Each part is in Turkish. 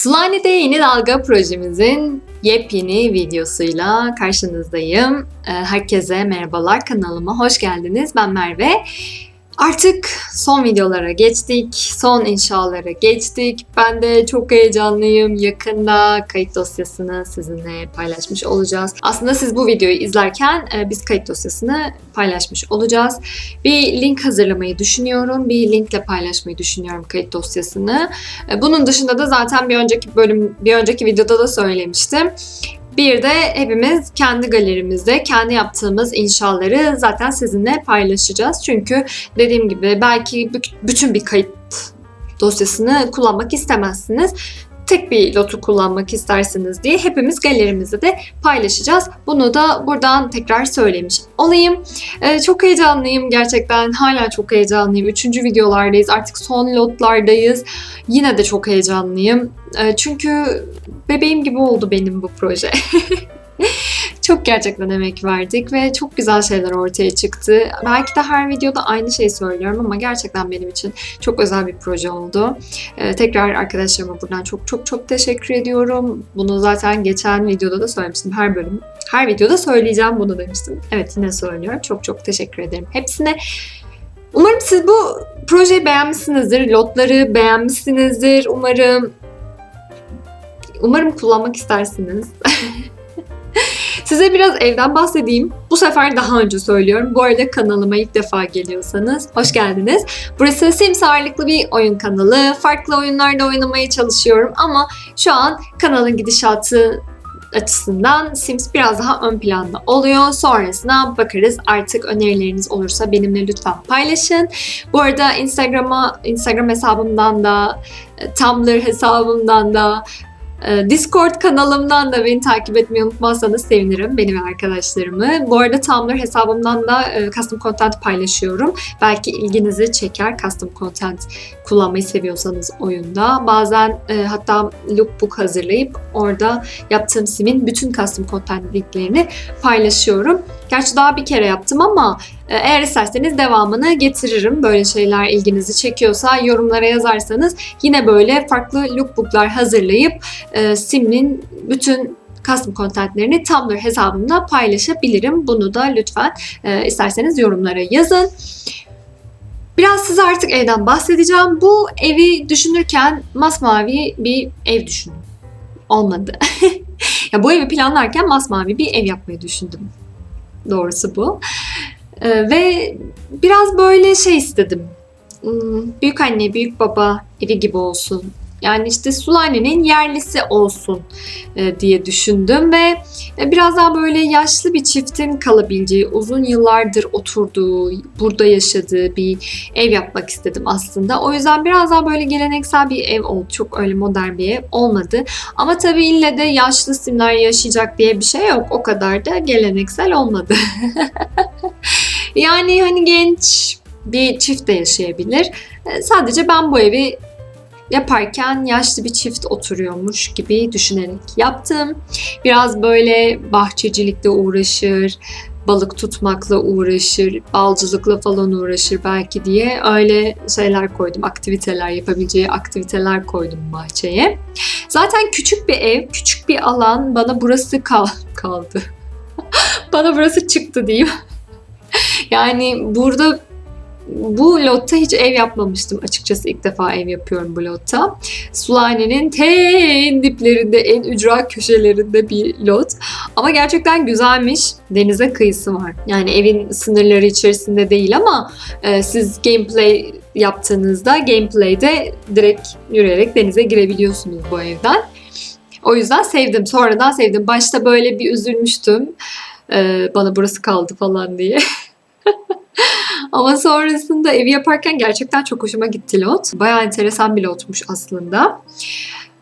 Sulane'de Yeni Dalga projemizin yepyeni videosuyla karşınızdayım. Ee, Herkese merhabalar kanalıma hoş geldiniz. Ben Merve. Artık son videolara geçtik, son inşalara geçtik. Ben de çok heyecanlıyım. Yakında kayıt dosyasını sizinle paylaşmış olacağız. Aslında siz bu videoyu izlerken e, biz kayıt dosyasını paylaşmış olacağız. Bir link hazırlamayı düşünüyorum. Bir linkle paylaşmayı düşünüyorum kayıt dosyasını. E, Bunun dışında da zaten bir önceki bölüm, bir önceki videoda da söylemiştim. Bir de hepimiz kendi galerimizde kendi yaptığımız inşaları zaten sizinle paylaşacağız. Çünkü dediğim gibi belki bü- bütün bir kayıt dosyasını kullanmak istemezsiniz. Tek bir lotu kullanmak istersiniz diye hepimiz galerimizde de paylaşacağız. Bunu da buradan tekrar söylemiş olayım. Ee, çok heyecanlıyım gerçekten. Hala çok heyecanlıyım. Üçüncü videolardayız. Artık son lotlardayız. Yine de çok heyecanlıyım. Ee, çünkü bebeğim gibi oldu benim bu proje. çok gerçekten emek verdik ve çok güzel şeyler ortaya çıktı. Belki de her videoda aynı şeyi söylüyorum ama gerçekten benim için çok özel bir proje oldu. Ee, tekrar arkadaşlarıma buradan çok çok çok teşekkür ediyorum. Bunu zaten geçen videoda da söylemiştim. Her bölüm, her videoda söyleyeceğim bunu demiştim. Evet yine söylüyorum. Çok çok teşekkür ederim hepsine. Umarım siz bu projeyi beğenmişsinizdir. Lotları beğenmişsinizdir. Umarım umarım kullanmak istersiniz. Size biraz evden bahsedeyim. Bu sefer daha önce söylüyorum. Bu arada kanalıma ilk defa geliyorsanız hoş geldiniz. Burası Sims ağırlıklı bir oyun kanalı. Farklı oyunlarda oynamaya çalışıyorum ama şu an kanalın gidişatı açısından Sims biraz daha ön planda oluyor. Sonrasına bakarız. Artık önerileriniz olursa benimle lütfen paylaşın. Bu arada Instagram'a Instagram hesabımdan da e, Tumblr hesabımdan da Discord kanalımdan da beni takip etmeyi unutmazsanız sevinirim beni ve arkadaşlarımı. Bu arada Tumblr hesabımdan da e, custom content paylaşıyorum. Belki ilginizi çeker custom content kullanmayı seviyorsanız oyunda. Bazen e, hatta lookbook hazırlayıp orada yaptığım simin bütün custom content linklerini paylaşıyorum. Gerçi daha bir kere yaptım ama eğer isterseniz devamını getiririm. Böyle şeyler ilginizi çekiyorsa yorumlara yazarsanız yine böyle farklı lookbooklar hazırlayıp e, Sim'in bütün custom contentlerini Tumblr hesabımda paylaşabilirim. Bunu da lütfen e, isterseniz yorumlara yazın. Biraz size artık evden bahsedeceğim. Bu evi düşünürken masmavi bir ev düşündüm. Olmadı. ya bu evi planlarken masmavi bir ev yapmayı düşündüm. Doğrusu bu. Ee, ve biraz böyle şey istedim. Hmm, Büyük anne, büyük baba evi gibi olsun. Yani işte Sulane'nin yerlisi olsun e, diye düşündüm ve e, biraz daha böyle yaşlı bir çiftin kalabileceği, uzun yıllardır oturduğu, burada yaşadığı bir ev yapmak istedim aslında. O yüzden biraz daha böyle geleneksel bir ev oldu. Çok öyle modern bir ev olmadı. Ama tabii ille de yaşlı simler yaşayacak diye bir şey yok. O kadar da geleneksel olmadı. yani hani genç bir çift de yaşayabilir. E, Sadece ben bu evi yaparken yaşlı bir çift oturuyormuş gibi düşünerek yaptım. Biraz böyle bahçecilikle uğraşır, balık tutmakla uğraşır, balcılıkla falan uğraşır belki diye öyle şeyler koydum. Aktiviteler yapabileceği aktiviteler koydum bahçeye. Zaten küçük bir ev, küçük bir alan bana burası kal kaldı. bana burası çıktı diyeyim. Yani burada bu lotta hiç ev yapmamıştım açıkçası ilk defa ev yapıyorum bu lotta. Sulane'nin en diplerinde, en ücra köşelerinde bir lot. Ama gerçekten güzelmiş. Denize kıyısı var. Yani evin sınırları içerisinde değil ama e, siz gameplay yaptığınızda gameplay'de direkt yürüyerek denize girebiliyorsunuz bu evden. O yüzden sevdim. Sonradan sevdim. Başta böyle bir üzülmüştüm. E, bana burası kaldı falan diye. Ama sonrasında evi yaparken gerçekten çok hoşuma gitti lot. Bayağı enteresan bir lotmuş aslında.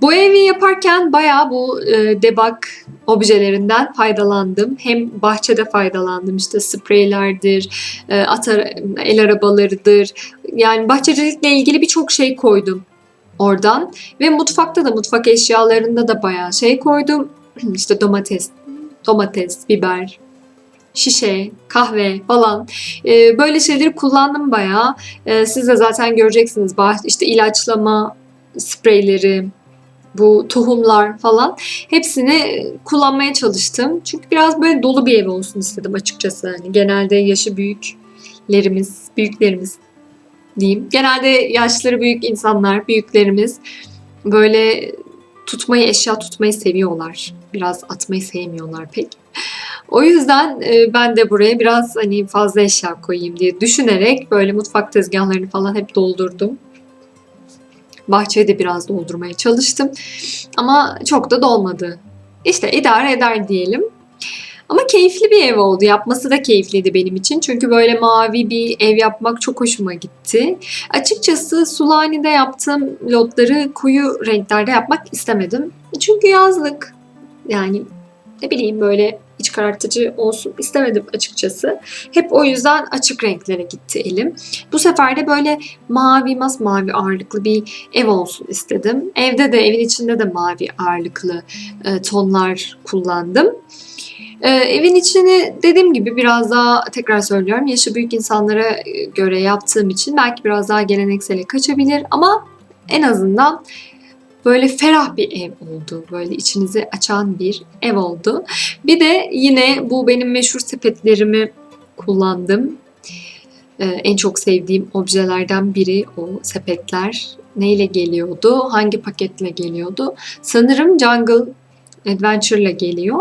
Bu evi yaparken bayağı bu e, debug objelerinden faydalandım. Hem bahçede faydalandım işte spreylerdir, e, at el arabalarıdır. Yani bahçecilikle ilgili birçok şey koydum oradan. Ve mutfakta da mutfak eşyalarında da bayağı şey koydum. İşte domates, domates, biber, şişe, kahve falan Ee, böyle şeyleri kullandım bayağı. Ee, siz de zaten göreceksiniz. İşte ilaçlama spreyleri, bu tohumlar falan hepsini kullanmaya çalıştım. Çünkü biraz böyle dolu bir ev olsun istedim açıkçası. Yani genelde yaşı büyüklerimiz, büyüklerimiz diyeyim. Genelde yaşları büyük insanlar, büyüklerimiz böyle tutmayı, eşya tutmayı seviyorlar. Biraz atmayı sevmiyorlar pek. O yüzden e, ben de buraya biraz hani fazla eşya koyayım diye düşünerek böyle mutfak tezgahlarını falan hep doldurdum. Bahçeyi de biraz doldurmaya çalıştım. Ama çok da dolmadı. İşte idare eder diyelim. Ama keyifli bir ev oldu. Yapması da keyifliydi benim için. Çünkü böyle mavi bir ev yapmak çok hoşuma gitti. Açıkçası Sulani'de yaptığım lotları koyu renklerde yapmak istemedim. Çünkü yazlık. Yani ne bileyim böyle karartıcı olsun istemedim açıkçası. Hep o yüzden açık renklere gitti elim. Bu sefer de böyle mavi, masmavi ağırlıklı bir ev olsun istedim. Evde de evin içinde de mavi ağırlıklı e, tonlar kullandım. Ee, evin içini dediğim gibi biraz daha tekrar söylüyorum yaşı büyük insanlara e, göre yaptığım için belki biraz daha geleneksele kaçabilir ama en azından böyle ferah bir ev oldu. Böyle içinizi açan bir ev oldu. Bir de yine bu benim meşhur sepetlerimi kullandım. Ee, en çok sevdiğim objelerden biri o sepetler. Neyle geliyordu? Hangi paketle geliyordu? Sanırım Jungle Adventure'la geliyor.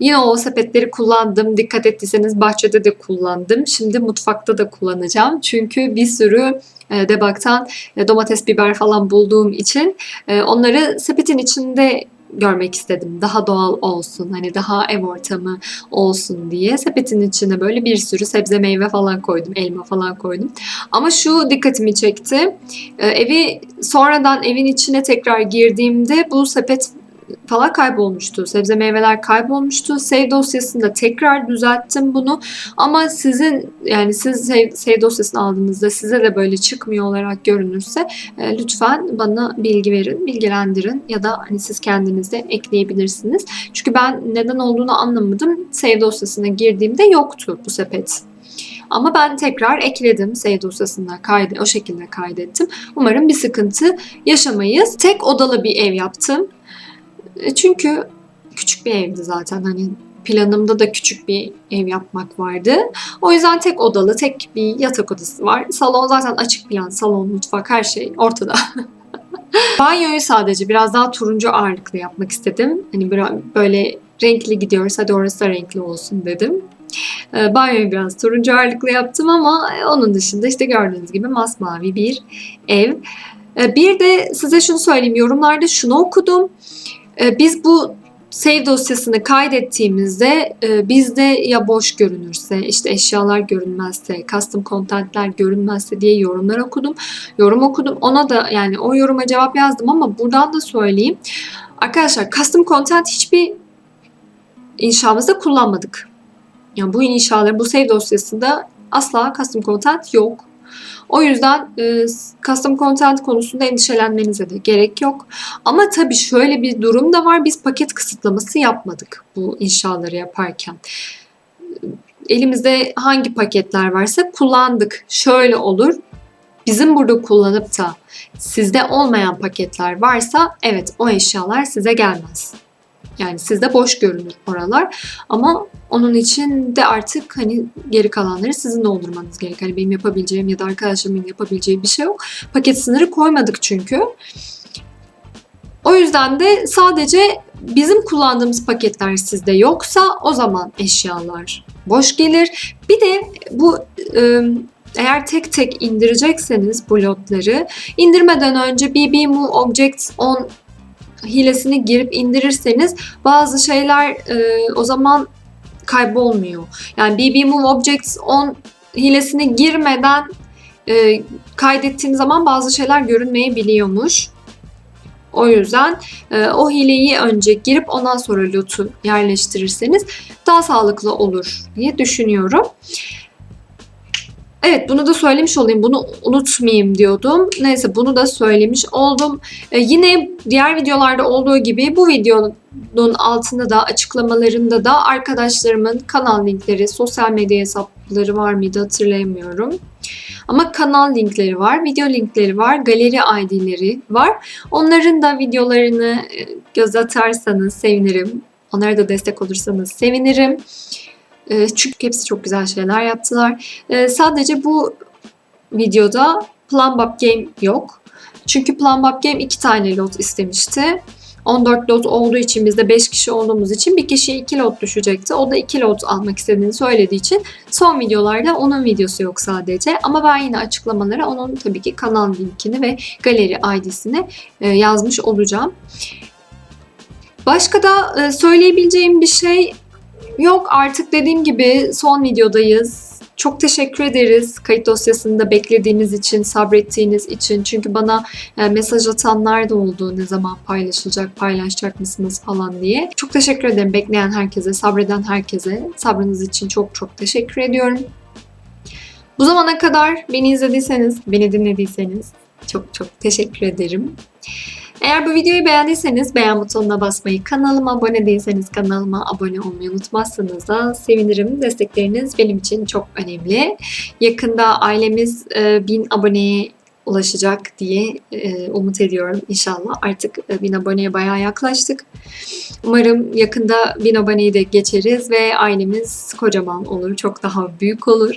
Yine o sepetleri kullandım. Dikkat ettiyseniz bahçede de kullandım. Şimdi mutfakta da kullanacağım. Çünkü bir sürü e, debaktan e, domates, biber falan bulduğum için e, onları sepetin içinde görmek istedim. Daha doğal olsun, hani daha ev ortamı olsun diye sepetin içine böyle bir sürü sebze meyve falan koydum, elma falan koydum. Ama şu dikkatimi çekti. Evi sonradan evin içine tekrar girdiğimde bu sepet falan kaybolmuştu. Sebze meyveler kaybolmuştu. Save dosyasında tekrar düzelttim bunu. Ama sizin yani siz save, dosyasını aldığınızda size de böyle çıkmıyor olarak görünürse e, lütfen bana bilgi verin, bilgilendirin ya da hani siz kendiniz de ekleyebilirsiniz. Çünkü ben neden olduğunu anlamadım. Save dosyasına girdiğimde yoktu bu sepet. Ama ben tekrar ekledim save dosyasına kaydı, o şekilde kaydettim. Umarım bir sıkıntı yaşamayız. Tek odalı bir ev yaptım. E, çünkü küçük bir evdi zaten hani planımda da küçük bir ev yapmak vardı. O yüzden tek odalı, tek bir yatak odası var. Salon zaten açık plan, salon, mutfak her şey ortada. Banyoyu sadece biraz daha turuncu ağırlıklı yapmak istedim. Hani böyle renkli gidiyoruz, hadi orası da renkli olsun dedim. E, banyoyu biraz turuncu ağırlıklı yaptım ama onun dışında işte gördüğünüz gibi masmavi bir ev. E, bir de size şunu söyleyeyim, yorumlarda şunu okudum. Ee, biz bu save dosyasını kaydettiğimizde e, bizde ya boş görünürse, işte eşyalar görünmezse, custom contentler görünmezse diye yorumlar okudum. Yorum okudum. Ona da yani o yoruma cevap yazdım ama buradan da söyleyeyim. Arkadaşlar custom content hiçbir inşamızda kullanmadık. Yani bu inşaları, bu save dosyasında asla custom content yok. O yüzden e, custom content konusunda endişelenmenize de gerek yok. Ama tabii şöyle bir durum da var. Biz paket kısıtlaması yapmadık bu inşaları yaparken. Elimizde hangi paketler varsa kullandık. Şöyle olur. Bizim burada kullanıp da sizde olmayan paketler varsa evet o eşyalar size gelmez. Yani sizde boş görünür oralar. Ama onun için de artık hani geri kalanları sizin doldurmanız gerek. Hani benim yapabileceğim ya da arkadaşlarımın yapabileceği bir şey yok. Paket sınırı koymadık çünkü. O yüzden de sadece bizim kullandığımız paketler sizde yoksa o zaman eşyalar boş gelir. Bir de bu eğer tek tek indirecekseniz bu lotları indirmeden önce BB Move Objects on hilesini girip indirirseniz bazı şeyler e, o zaman kaybolmuyor. Yani BB Move Objects on hilesine girmeden e, kaydettiğim zaman bazı şeyler görünmeyebiliyormuş. O yüzden e, o hileyi önce girip ondan sonra loot'u yerleştirirseniz daha sağlıklı olur diye düşünüyorum. Evet bunu da söylemiş olayım. Bunu unutmayayım diyordum. Neyse bunu da söylemiş oldum. Ee, yine diğer videolarda olduğu gibi bu videonun altında da açıklamalarında da arkadaşlarımın kanal linkleri, sosyal medya hesapları var mıydı hatırlayamıyorum. Ama kanal linkleri var, video linkleri var, galeri ID'leri var. Onların da videolarını e, göz atarsanız sevinirim. Onlara da destek olursanız sevinirim. E, Çünkü hepsi çok güzel şeyler yaptılar. E, Sadece bu videoda Plumbop Game yok. Çünkü Plumbop Game iki tane lot istemişti. 14 lot olduğu için biz de 5 kişi olduğumuz için bir kişiye 2 lot düşecekti. O da 2 lot almak istediğini söylediği için son videolarda onun videosu yok sadece. Ama ben yine açıklamalara onun tabii ki kanal linkini ve galeri ID'sini e, yazmış olacağım. Başka da e, söyleyebileceğim bir şey yok. Artık dediğim gibi son videodayız. Çok teşekkür ederiz kayıt dosyasında beklediğiniz için, sabrettiğiniz için. Çünkü bana e, mesaj atanlar da oldu ne zaman paylaşılacak, paylaşacak mısınız falan diye. Çok teşekkür ederim bekleyen herkese, sabreden herkese. Sabrınız için çok çok teşekkür ediyorum. Bu zamana kadar beni izlediyseniz, beni dinlediyseniz çok çok teşekkür ederim. Eğer bu videoyu beğendiyseniz beğen butonuna basmayı, kanalıma abone değilseniz kanalıma abone olmayı unutmazsanız da sevinirim. Destekleriniz benim için çok önemli. Yakında ailemiz e, 1000 aboneye ulaşacak diye e, umut ediyorum inşallah. Artık e, 1000 aboneye bayağı yaklaştık. Umarım yakında 1000 aboneyi de geçeriz ve ailemiz kocaman olur, çok daha büyük olur.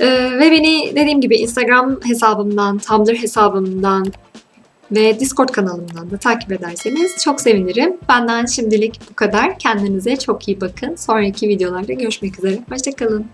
E, ve beni dediğim gibi Instagram hesabımdan, Tumblr hesabımdan ve Discord kanalımdan da takip ederseniz çok sevinirim. Benden şimdilik bu kadar. Kendinize çok iyi bakın. Sonraki videolarda görüşmek üzere. Hoşçakalın.